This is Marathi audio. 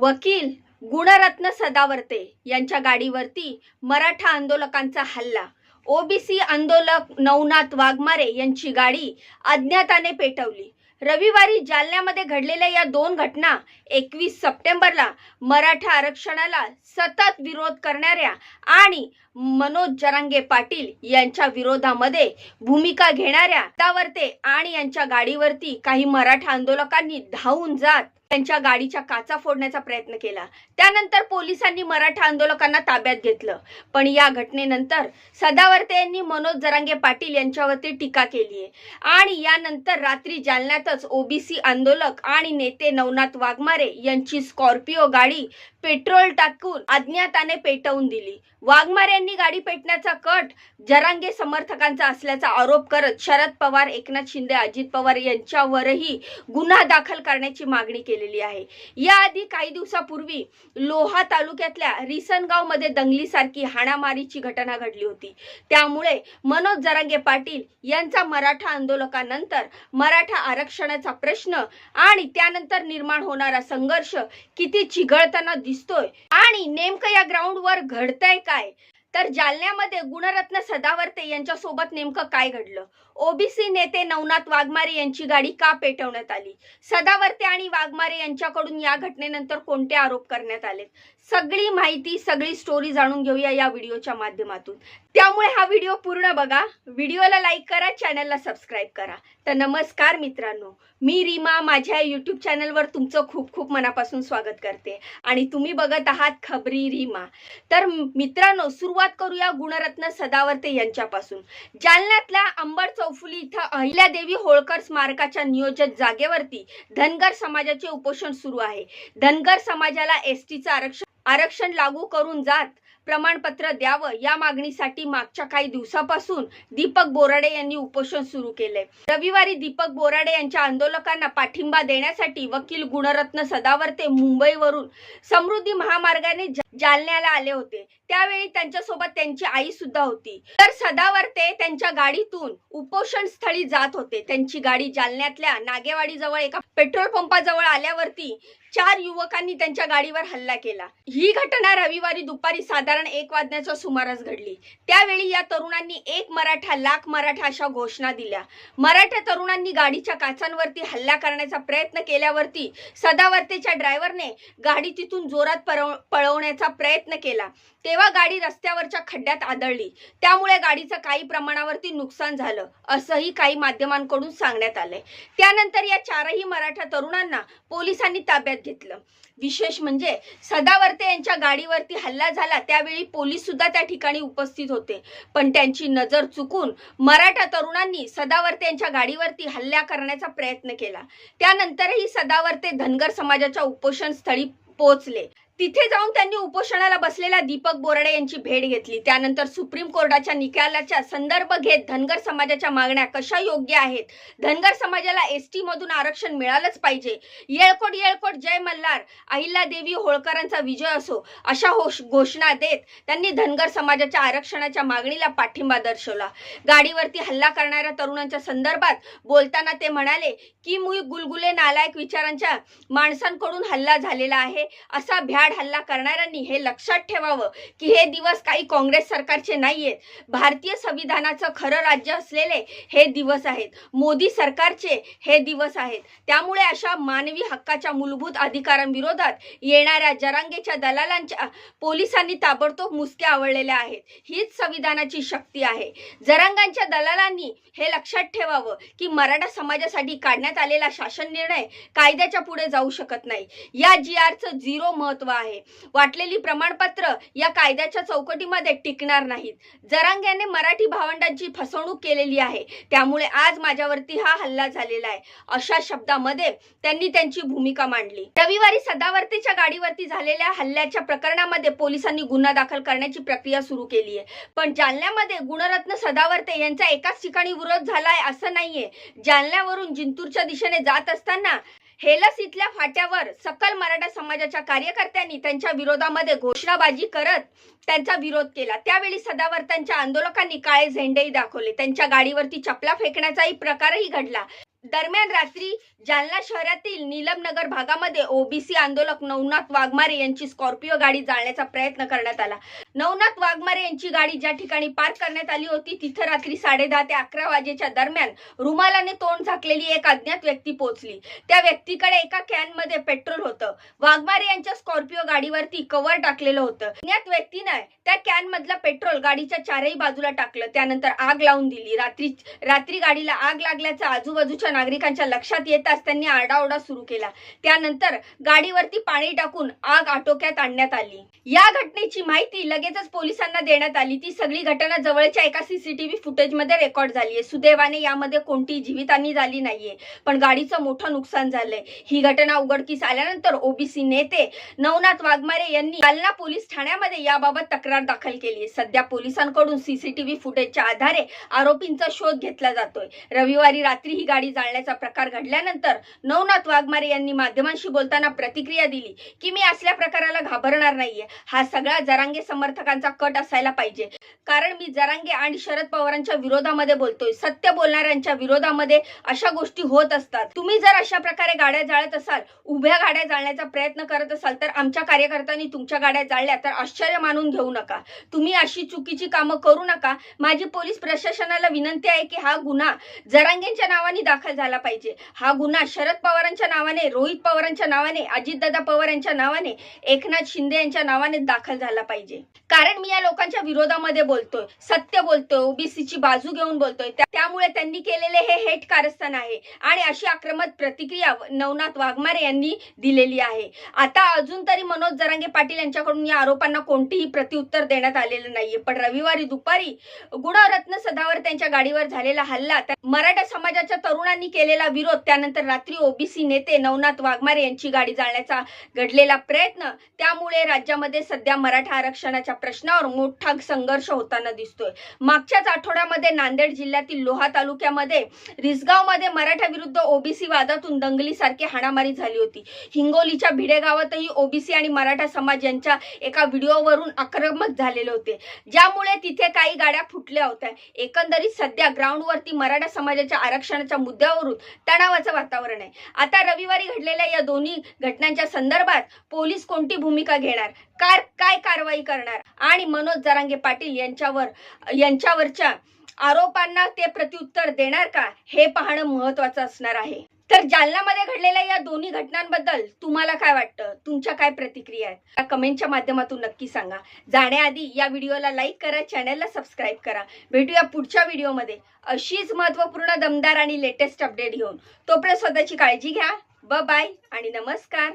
वकील गुणरत्न सदावर्ते यांच्या गाडीवरती मराठा आंदोलकांचा हल्ला. ओबीसी आंदोलक नवनाथ वाघमारे यांची गाडी अज्ञाताने पेटवली. रविवारी जालन्यामध्ये घडलेल्या या दोन घटना एकवीस सप्टेंबरला मराठा आरक्षणाला सतत विरोध करणाऱ्या आणि मनोज जरांगे पाटील यांच्या विरोधामध्ये भूमिका घेणाऱ्या सदावर्ते आणि यांच्या गाडीवरती काही मराठा आंदोलकांनी धावून जात त्यांच्या गाडीच्या काचा फोडण्याचा प्रयत्न केला. त्यानंतर पोलिसांनी मराठा आंदोलकांना ताब्यात घेतलं. पण या घटनेनंतर सदावर्ते यांनी मनोज जरांगे पाटील यांच्यावरती टीका केली आहे. आणि यानंतर रात्री जालन्यातच ओबीसी आंदोलक आणि नेते नवनाथ वाघमारे यांची स्कॉर्पिओ गाडी पेट्रोल टाकून अज्ञाताने पेटवून दिली. वाघमारे यांनी गाडी पेटण्याचा कट जरांगे समर्थकांचा असल्याचा आरोप करत शरद पवार एकनाथ शिंदे अजित पवार यांच्यावरही गुन्हा दाखल करण्याची मागणी केलेली आहे. याआधी काही दिवसापूर्वी लोहा तालुक्यातल्या रिसनगावमध्ये दंगलीसारखी हाणामारीची घटना घडली होती. त्यामुळे मनोज जरांगे पाटील यांचा मराठा आंदोलकानंतर मराठा आरक्षणाचा प्रश्न आणि त्यानंतर निर्माण होणारा संघर्ष किती चिघळताना दिसतोय. आणि नेमकं या ग्राउंडवर घडतंय काय? तर जालन्यामध्ये गुणरत्न सदावर्ते यांच्या सोबत नेमकं काय घडलं? ओबीसी नेते नवनाथ वाघमारे यांची गाडी का पेटवण्यात आली? सदावर्ते आणि वाघमारे यांच्याकडून या घटनेनंतर कोणते आरोप करण्यात आले सगळी माहिती सगळी स्टोरी जाणून घेऊया या व्हिडिओच्या माध्यमातून. त्यामुळे हा व्हिडिओ पूर्ण बघा. व्हिडिओला लाईक करा चॅनलला सबस्क्राईब करा. तर नमस्कार मित्रांनो. मी रीमा माझ्या युट्यूब चॅनलवर तुमचं खूप खूप मनापासून स्वागत करते. आणि तुम्ही बघत आहात खबरी रीमा. तर मित्रांनो सुरुवात करूया गुणरत्न सदावर्ते यांच्यापासून. जालन्यातल्या अंबड चौफुली इथं अहिल्यादेवी होळकर स्मारकाच्या नियोजित जागेवरती धनगर समाजाचे उपोषण सुरू आहे. धनगर समाजाला एस टीचं आरक्षण आरक्षण लागू करून जात प्रमाणपत्र द्यावं या मागणीसाठी मागच्या काही दिवसापासून दीपक बोराडे यांनी उपोषण सुरू केले रविवारी दीपक बोराडे यांच्या आंदोलकांना पाठिंबा देण्यासाठी वकील गुणरत्न सदावर्ते मुंबईवरून समृद्धी महामार्गाने जालन्याला आले होते. त्यावेळी त्यांच्यासोबत त्यांची आई सुद्धा होती. तर सदावर्ते त्यांच्या गाडीतून उपोषण स्थळी जात होते. त्यांची गाडी जालन्यातल्या नागेवाडी जवळ एका पेट्रोल पंपाजवळ आल्यावरती चार युवकांनी त्यांच्या गाडीवर हल्ला केला. ही घटना रविवारी दुपारी साधारण एक वाजण्याच्या सुमारास घडली. त्यावेळी या तरुणांनी एक मराठा लाख मराठा अशा घोषणा दिल्या. मराठा तरुणांनी गाडीच्या काचांवरती हल्ला करण्याचा प्रयत्न केल्यावरती सदावर्तेच्या ड्रायव्हरने गाडी तिथून जोरात पळवण्याचा प्रयत्न केला. तेव्हा गाडी रस्त्यावरच्या खड्ड्यात आदळली. त्यामुळे गाडीचं काही प्रमाणावरती नुकसान झालं असंही काही माध्यमांकडून सांगण्यात आलंय. त्यानंतर या चारही मराठा तरुणांना पोलिसांनी ताब्यात घेतलं. विशेष म्हणजे सदावर्ते यांच्या गाडीवरती हल्ला झाला त्यावेळी पोलीस सुद्धा त्या ठिकाणी उपस्थित होते. पण त्यांची नजर चुकून मराठा तरुणांनी सदावर्ते यांच्या गाडीवरती हल्ला करण्याचा प्रयत्न केला. त्यानंतरही सदावर्ते धनगर समाजाच्या उपोषण स्थळी पोहोचले. तिथे जाऊन त्यांनी उपोषणाला बसलेल्या दीपक बोर्डे यांची भेट घेतली. त्यानंतर सुप्रीम कोर्टाच्या निकालाच्या संदर्भ घेत धनगर समाजाच्या मागण्या कशा योग्य आहेत? धनगर समाजाला एस टी मधून आरक्षण मिळालंच पाहिजे. येळकोट येळकोट जय मल्हार अहिल्या देवी होळकरांचा विजय असो अशा होश- घोषणा देत त्यांनी धनगर समाजाच्या आरक्षणाच्या मागणीला पाठिंबा दर्शवला. गाडीवरती हल्ला करणाऱ्या तरुणांच्या संदर्भात बोलताना ते म्हणाले की मुई गुलगुले नालायक विचारांच्या माणसांकडून हल्ला झालेला आहे. असा भ्याड हल्ला करणाऱ्यांनी हे लक्षात ठेवावं की हे दिवस काही काँग्रेस सरकारचे नाहीयेत. भारतीय संविधानाचं खरं राज्य असलेले हे दिवस आहेत. मोदी सरकारचे हे दिवस आहेत. त्यामुळे अशा मानवी हक्काच्या मूलभूत अधिकारांविरोधात येणाऱ्या जरांगेच्या दलालांच्या पोलिसांनी ताबडतोब मुसक्या आवडलेल्या आहेत. हीच संविधानाची शक्ती आहे. जरांगांच्या दलालांनी हे लक्षात ठेवावं की मराठा समाजासाठी काढण्यात आलेला शासन निर्णय कायद्याच्या पुढे जाऊ शकत नाही. या जी आरचं झिरो महत्त्व आहे. वाटलेली प्रमाणपत्र या कायद्याच्या चौकटीमध्ये टिकणार नाहीत. जरांग्याने मराठी भावंडांची फसवणूक केलेली आहे. त्यामुळे आज माझ्यावरती हा हल्ला झालेला आहे. अशा शब्दामध्ये त्यांनी त्यांची भूमिका मांडली. रविवारी सदावर्तेच्या गाडीवरती झालेल्या हल्ल्याच्या प्रकरणामध्ये पोलिसांनी गुन्हा दाखल करण्याची प्रक्रिया सुरू केली आहे. पण जालन्यामध्ये गुणरत्न सदावर्ते यांचा एकाच ठिकाणी विरोध झालाय असं नाहीये. जालन्यावरून जिंतूरच्या दिशेने जात असताना हेलस इथल्या फाट्यावर सकल मराठा समाजाच्या कार्यकर्त्यांनी त्यांच्या विरोधामध्ये घोषणाबाजी करत त्यांचा विरोध केला. त्यावेळी सदावर्तांच्या आंदोलकांनी काळे झेंडेही दाखवले. त्यांच्या गाडीवरती चपला फेकण्याचाही प्रकारही घडला. दरम्यान रात्री जालना शहरातील नीलमनगर भागामध्ये ओबीसी आंदोलक नवनाथ वाघमारे यांची स्कॉर्पिओ गाडी जाळण्याचा प्रयत्न करण्यात आला. नवनाथ वाघमारे यांची गाडी ज्या ठिकाणी पार्क करण्यात आली होती तिथं रात्री साडेदहा ते अकरा वाजेच्या दरम्यान रुमालाने तोंड झाकलेली एक अज्ञात व्यक्ती पोहोचली. त्या व्यक्तीकडे एका कॅनमध्ये पेट्रोल होतं. वाघमारे यांच्या स्कॉर्पिओ गाडीवरती कव्हर टाकलेलं होतं. अज्ञात व्यक्तीनं त्या कॅन मधलं पेट्रोल गाडीच्या चारही बाजूला टाकलं. त्यानंतर आग लावून दिली. रात्री रात्री गाडीला आग लागल्याचं आजूबाजूच्या नागरिकांच्या लक्षात येताच त्यांनी आरडाओरडा सुरू केला. त्यानंतर गाडीवरती पाणी टाकून आग आटोक्यात आणण्यात आली. या घटनेची माहिती लगेचच पोलिसांना देण्यात आली. ती सगळी घटना जवळच्या एका सीसीटीव्ही फुटेजमध्ये रेकॉर्ड झाली आहे. सुदैवाने यामध्ये कोणतीही जीवितहानी झाली नाहीये. पण गाडीचं मोठं नुकसान झालंय. ही घटना उघडकीस आल्यानंतर ओबीसी नेते नवनाथ वाघमारे यांनी जालना पोलीस ठाण्यामध्ये याबाबत तक्रार दाखल केली आहे. सध्या पोलिसांकडून सीसीटीव्ही फुटेजच्या आधारे आरोपींचा शोध घेतला जातोय. रविवारी रात्री ही गाडी जाळण्याचा प्रकार घडल्यानंतर नवनाथ वाघमारे यांनी माध्यमांशी बोलताना प्रतिक्रिया दिली की मी असल्या प्रकाराला घाबरणार नाहीये. हा सगळा जरांगे समर्थकांचा कट असायला पाहिजे. कारण मी जरांगे आणि शरद पवारांच्या विरोधामध्ये बोलतोय. सत्य बोलणाऱ्यांच्या विरोधामध्ये अशा गोष्टी होत असतात. तुम्ही जर अशा प्रकारे गाड्या जाळत असाल उभ्या गाड्या जाळण्याचा प्रयत्न करत असाल तर आमच्या कार्यकर्त्यांनी तुमच्या गाड्या जाळल्या तर आश्चर्य मानून घेऊ नका. तुम्ही अशी चुकीची कामं करू नका. माझी पोलीस प्रशासनाला विनंती आहे की हा गुन्हा जरांगेंच्या नावाने दाखल दाखल झाला पाहिजे. हा गुन्हा शरद पवारांच्या नावाने रोहित पवारांच्या नावाने अजितदादा पवार यांच्या नावाने एकनाथ शिंदे यांच्या नावाने दाखल झाला पाहिजे. कारण मी या लोकांच्या विरोधामध्ये बोलतोय सत्य बोलतोय ओबीसीची बाजू घेऊन बोलतोय. त्यामुळे त्यांनी केलेले हे हेट कारस्थान आहे. आणि अशी आक्रमक प्रतिक्रिया नवनाथ वाघमारे यांनी दिलेली आहे. आता अजून तरी मनोज जरांगे पाटील यांच्याकडून या आरोपांना कोणतीही प्रत्युत्तर देण्यात आलेलं नाहीये. पण रविवारी दुपारी गुणरत्न सदावर त्यांच्या गाडीवर झालेला हल्ला मराठा समाजाच्या तरुणांनी केलेला विरोध त्यानंतर रात्री ओबीसी नेते नवनाथ वाघमारे यांची गाडी जाळण्याचा घडलेला प्रयत्न त्यामुळे राज्यामध्ये सध्या मराठा आरक्षणाच्या प्रश्नावर मोठा संघर्ष होताना दिसतोय. मागच्याच आठवड्यामध्ये नांदेड जिल्ह्यातील लोहा तालुक्यामध्ये रिसगावमध्ये मराठा विरुद्ध ओबीसी वादातून दंगलीसारखी हाणामारी झाली होती. हिंगोलीच्या भिडे गावातही ओबीसी आणि मराठा समाज यांच्या एका व्हिडिओवरून आक्रमक झालेले होते. ज्यामुळे तिथे काही गाड्या फुटल्या होत्या. एकंदरीत सध्या ग्राउंडवरती मराठा समाजाच्या आरक्षणाच्या मुद्द्यावरून तणावाचं वातावरण आहे. आता रविवारी घडलेल्या या दोन्ही घटनांच्या संदर्भात पोलीस कोणती भूमिका घेणार? कार काय कारवाई करणार? आणि मनोज जरांगे पाटील यांच्यावर यांच्यावरच्या आरोपांना ते प्रत्युत्तर देणार का? हे पाहणं महत्वाचं असणार आहे. तर जालनामध्ये घडलेल्या या दोन्ही घटनांबद्दल तुम्हाला काय वाटतं? तुमच्या काय प्रतिक्रिया आहेत? या कमेंटच्या माध्यमातून नक्की सांगा. जाण्याआधी या व्हिडिओला लाईक करा चॅनलला सबस्क्राईब करा. भेटूया पुढच्या व्हिडिओमध्ये. अशीच महत्त्वपूर्ण दमदार आणि लेटेस्ट अपडेट घेऊन. तोपर्यंत स्वतःची काळजी घ्या. ब बाय आणि नमस्कार.